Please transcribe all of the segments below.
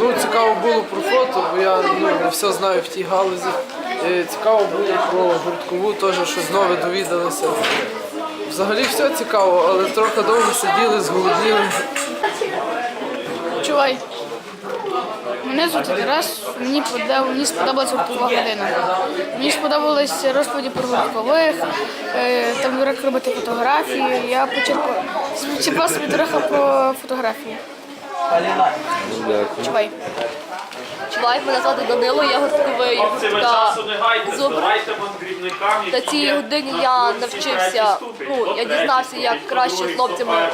Ну, цікаво було про фото, бо я ну, все знаю в тій галузі. Е, Цікаво було про гурткову, теж щось нове довідалися. Взагалі все цікаво, але трохи довго сиділи, зголодніли. Чувай. Мене звати Тарас, мені, подав, мені сподобалася гурткова година. Мені сподобались розповіді про гурткових, е, там як робити фотографії. Я почерпав собі трохи про фотографії. Чувай. Чувак, мене звати Данило, я гуртковий зубр. На цій годині я навчився, ну, я дізнався, як краще з хлопцями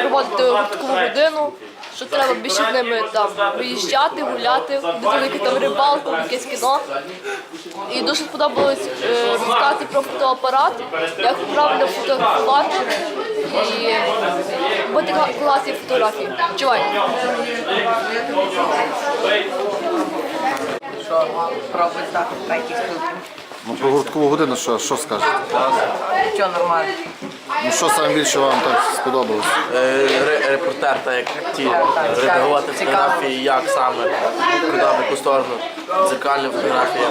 проводити знати годину, що треба більше з ними там виїжджати, гуляти, дивитися там рибалку, якесь кіно. І дуже сподобалось е, розказати про фотоапарат, як правильно фотографувати і бути класні фотографії. Чувай. що пробуй здати третій ступінь. Ну, про гурткову годину що, що скажете? Що нормально? Ну, що саме більше вам так сподобалось? Е, ре- репортер, та як ті редагувати фотографії, як саме, куди в яку сторону, дзеркальна фотографія,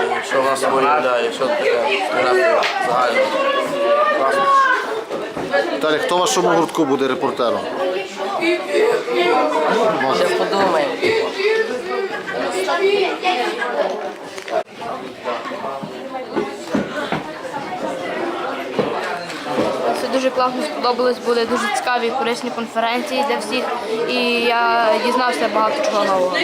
е, що вона собою являє, що таке фотографія загальна. Класно. Віталій, хто в вашому гуртку буде репортером? Ще подумаємо. Це дуже класно сподобалось, були дуже цікаві корисні конференції для всіх. І я дізнався багато чого нового.